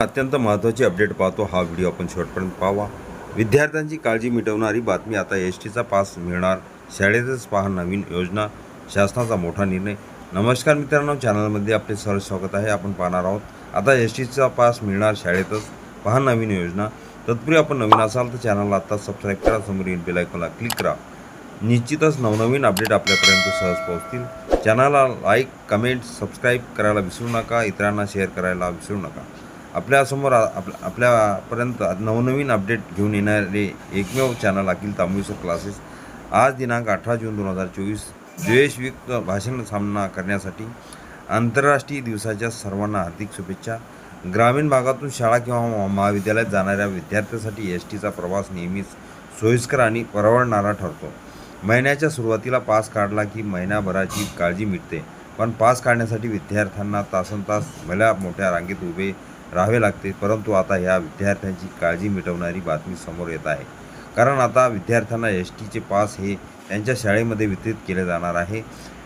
अत्यंत महत्त्वाची अपडेट पाहतो हा व्हिडिओ आपण शेवटपर्यंत पाहावा. विद्यार्थ्यांची काळजी मिटवणारी बातमी आता एस टीचा पास मिळणार. शाळेतच पहा नवीन योजना. शासनाचा मोठा निर्णय. नमस्कार मित्रांनो चॅनलमध्ये आपले सहर्ष स्वागत आहे. आपण पाहणार आहोत आता एस टीचा पास मिळणार शाळेतच पहा नवीन योजना. तत्पूर्वी आपण नवीन असाल तर चॅनलला आत्ता सबस्क्राईब करा. समोर येईल बेलायकॉनला क्लिक करा. निश्चितच नवनवीन अपडेट आपल्यापर्यंत सहज पोहोचतील. चॅनलला लाईक कमेंट सबस्क्राईब करायला विसरू नका. इतरांना शेअर करायला विसरू नका. आपल्यासमोर आप आपल्यापर्यंत नवनवीन अपडेट घेऊन येणारे एकमेव चॅनल अखिल तांबुसर क्लासेस. आज दिनांक अठरा जून दोन हजार चोवीस द्वेषयुक्त भाषण सामना करण्यासाठी आंतरराष्ट्रीय दिवसाच्या सर्वांना हार्दिक शुभेच्छा. ग्रामीण भागातून शाळा किंवा महाविद्यालयात जाणाऱ्या विद्यार्थ्यांसाठी एस टीचा प्रवास नेहमीच सोयीस्कर आणि परवडणारा ठरतो. महिन्याच्या सुरुवातीला पास काढला की महिनाभराची काळजी मिटते. पण पास काढण्यासाठी विद्यार्थ्यांना तासन तास भल्या मोठ्या रांगेत उभे राहावे लागते. परंतु आता ह्या विद्यार्थ्यांची काळजी मिटवणारी बातमी समोर येत आहे. कारण आता विद्यार्थ्यांना एस टीचे पास हे त्यांच्या शाळेमध्ये वितरित केले जाणार आहे.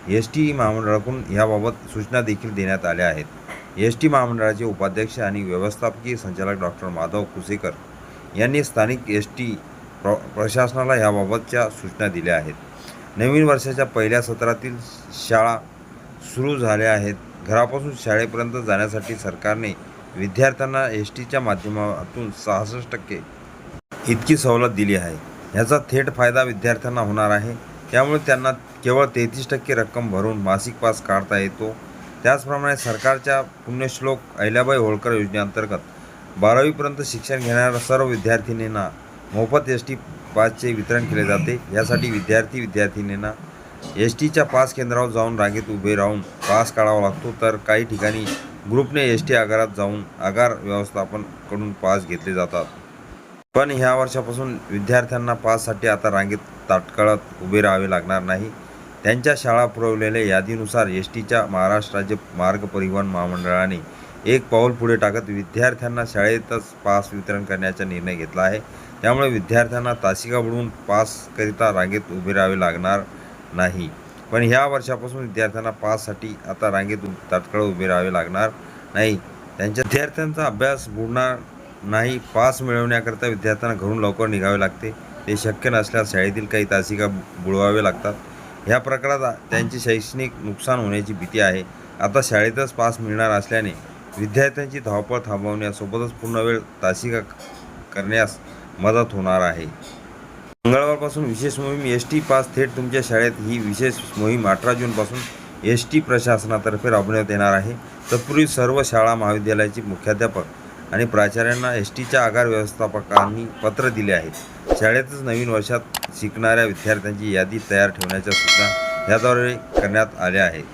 एस टी महामंडळाकडून याबाबत सूचना देखील देण्यात आल्या आहेत. एस टी महामंडळाचे उपाध्यक्ष आणि व्यवस्थापकीय संचालक डॉक्टर माधव कुसेकर यांनी स्थानिक एस टी प्र प्रशासनाला याबाबतच्या सूचना दिल्या आहेत. नवीन वर्षाच्या पहिल्या सत्रातील शाळा सुरू झाल्या आहेत. घरापासून शाळेपर्यंत जाण्यासाठी सरकारने विद्यार्थ्यांना एस टीच्या माध्यमातून सहासष्ट टक्के इतकी सवलत दिली आहे. याचा थेट फायदा विद्यार्थ्यांना होणार आहे. त्यामुळे त्यांना केवळ तेहतीस टक्के रक्कम भरून मासिक पास काढता येतो. त्याचप्रमाणे सरकारच्या पुण्यश्लोक अहिल्याबाई होळकर योजनेअंतर्गत बारावीपर्यंत शिक्षण घेणाऱ्या सर्व विद्यार्थिनींना मोफत एस टी पासचे वितरण केले जाते. यासाठी विद्यार्थी विद्यार्थिनींना एस टीच्या पास केंद्रावर जाऊन रांगेत उभे राहून पास काढावा लागतो. तर काही ठिकाणी ग्रुपने एस टी आगारात जाऊन आगार व्यवस्थापनकडून पास घेतले जातात. पण ह्या वर्षापासून विद्यार्थ्यांना पाससाठी आता रांगेत ताटकळत उभे राहावे लागणार नाही. त्यांच्या शाळा पुरवलेल्या यादीनुसार एस टीच्या महाराष्ट्र राज्य मार्ग परिवहन महामंडळाने एक पाऊल पुढे टाकत विद्यार्थ्यांना शाळेतच पास वितरण करण्याचा निर्णय घेतला आहे. त्यामुळे विद्यार्थ्यांना तासिका बुडवून पासकरिता रांगेत उभे राहावे लागणार नाही. पण ह्या वर्षापासून विद्यार्थ्यांना पाससाठी आता रांगेत तात्काळ उभे राहावे लागणार नाही. त्यांच्या विद्यार्थ्यांचा अभ्यास बुडणार नाही. पास मिळवण्याकरता विद्यार्थ्यांना घरून लवकर निघावे लागते. ते शक्य नसल्यास शाळेतील काही तासिका बुडवावे लागतात. ह्या प्रकारात त्यांचे शैक्षणिक नुकसान होण्याची भीती आहे. आता शाळेतच पास मिळणार असल्याने विद्यार्थ्यांची धावपळ थांबवण्यासोबतच पूर्ण वेळ तासिका करण्यास मदत होणार आहे. मंगळवारपासून विशेष मोहीम एस टी पास थेट तुमच्या शाळेत ही विशेष मोहीम अठरा जूनपासून एस टी प्रशासनातर्फे राबवण्यात येणार आहे. तत्पूर्वी सर्व शाळा महाविद्यालयाचे मुख्याध्यापक आणि प्राचार्यांना एस टीच्या आगार व्यवस्थापकांनी पत्र दिले आहे. शाळेतच नवीन वर्षात शिकणाऱ्या विद्यार्थ्यांची यादी तयार ठेवण्याच्या सूचना याद्वारे करण्यात आल्या आहेत.